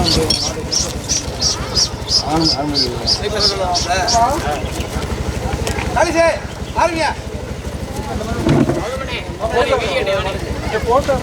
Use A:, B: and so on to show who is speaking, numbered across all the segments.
A: தான் வந்து ஆனந்த் ஆனந்த் போட்டோ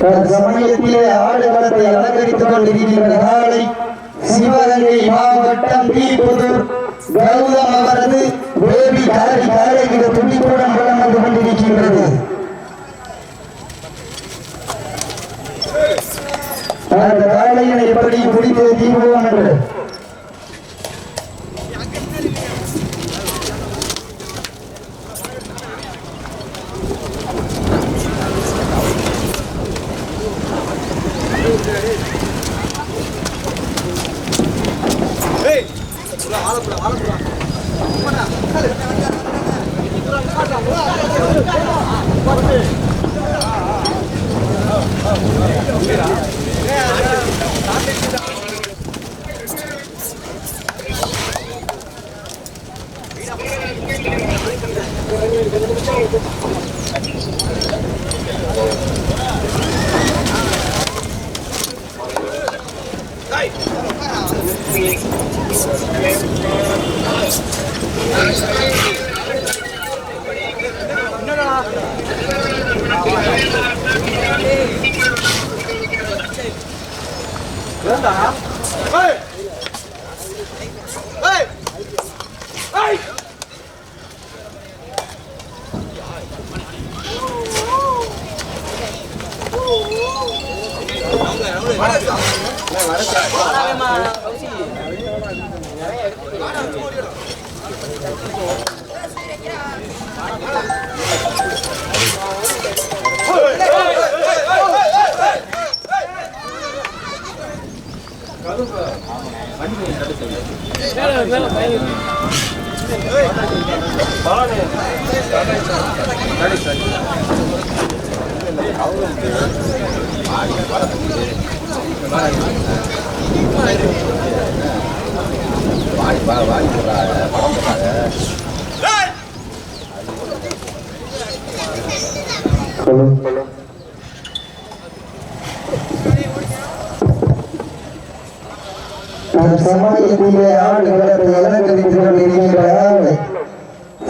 B: தற்சமயத்திலே ஆடுகளத்தை அலங்கரித்துக் கொண்டிருக்கின்ற காலை சிவகங்கை மாவட்டம் தீபுதூர் கௌதம் அவரது வேபி காலை காலை இந்த துடிப்புடன் வளம் வந்து கொண்டிருக்கின்றது. அந்த காலையினை எப்படி முடித்தது தீபுவன் என்று 된다. 에이! 에이! 에이! 말했어. 네, 말했어. வாடி
C: வாடி போடுறாங்க படம் போடுறாங்க
B: Thank you. சமயத்திலே ஆடுகளத்தை அலங்கரித்துக் கொண்டிருக்கின்ற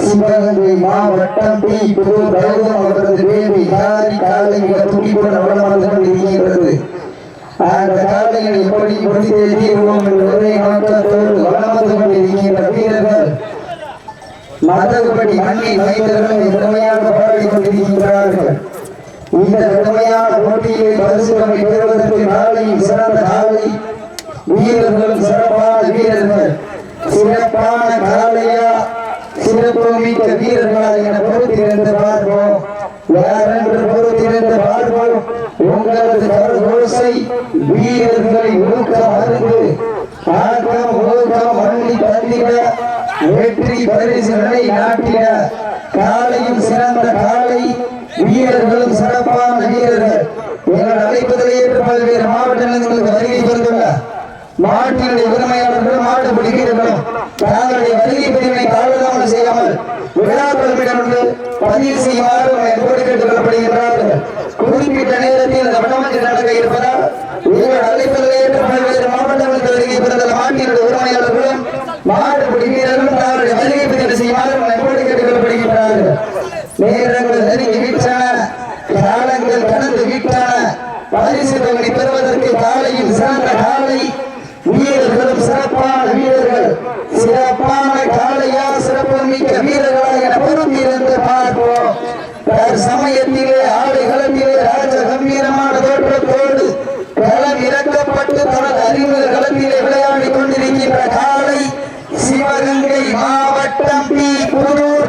B: சிவகங்கை மாவட்டம் பி. புது கௌதம் அவரது பேபி காரி காலை துடிப்புடன் வளம் வந்து கொண்டிருக்கின்றது. அந்த எப்படி முடித்தே தீர்வோம் நோக்கத்தோடு வந்து கொண்டிருக்கின்ற வீரர்கள் மதகுபடி மண்ணின் மைந்தர்கள் திறமையாக பாடிக் கொண்டிருக்கின்றார்கள். இந்த திறமையான போட்டியை பரிசு பெறுவதற்கு நாளையும் சிறந்த காலை வீரர்கள் சிறப்பான காலையா சிறப்பு மிக்க வீரர்களா என பொறுத்திருந்து பார்ப்போம். யாரென்று பொறுத்திருந்து பார்ப்போம். உங்களது கருதோசை வீரர்களை ஊக்கம் அருந்து ஆக்கம் ஊக்கம் அள்ளி தந்திட வெற்றி பரிசுகளை நாட்டிட. காலையும் சிறந்த காலை வீரர்களும் சிறப்பான வீரர்கள். எங்கள் அழைப்பதில் ஏற்று பல்வேறு மாவட்டங்களுக்கு வருகை பெறுந்துள்ள மாட்டினுடைய பதிவு செய்யுமாறு என்போடு குறிப்பிட்ட நேரத்தில் நடக்க இருப்பதால் அழைப்பதில் பல்வேறு மாவட்டங்களுக்கு வருகை உரிமையாளர்களும் தங்களுடைய வருகை செய்யுமாறு என்போடு நேரங்கள் நெருங்கி விட்டன காலங்கள் கடந்து விட்டன பரிசு தொகை பெறுவதற்கு காலையில் சிறந்த காலை வீரர்களும் சிறப்பான வீரர்கள் சிறப்பு போராட்டு தனது அறிமுக களத்திலே விளையாடி கொண்டிருக்கின்ற காலை சிவகங்கை மாவட்டம் P. Pudur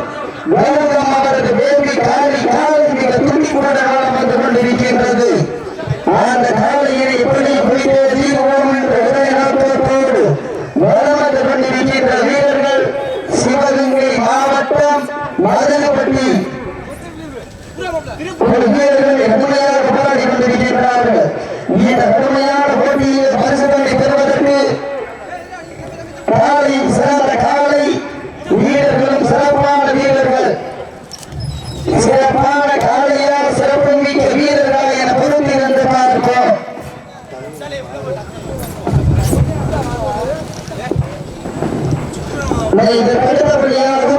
B: Independente da Brigada,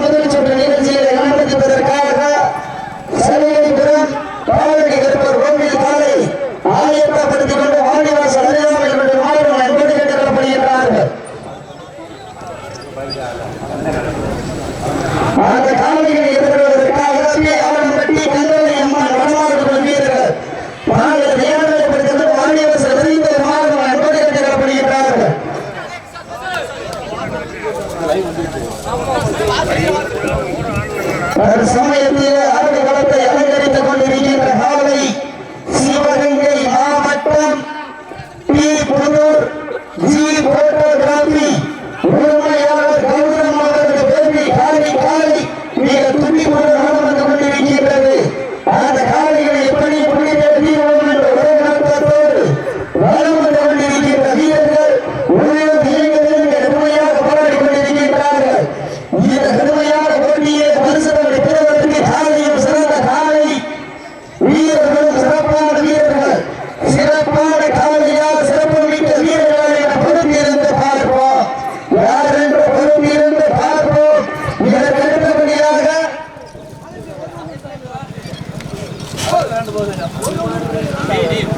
B: Essa Chạy đi.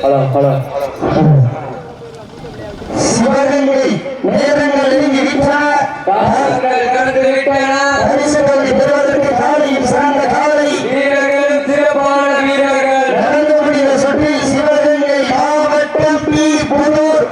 A: Hello hello
B: Sivaganga நேரங்கள் நெருங்கி விட்டன வாசல்கள்
A: கடந்து விட்டன
B: பரிசுகளை பெறுவதற்கு காலையில் சார்ந்த காலை.
A: வீரர்கள் சிறப்பான வீரர்கள்.
B: நடந்து முடிந்த சுற்றில் சிவகங்கை மாவட்டம் பி புதூர்.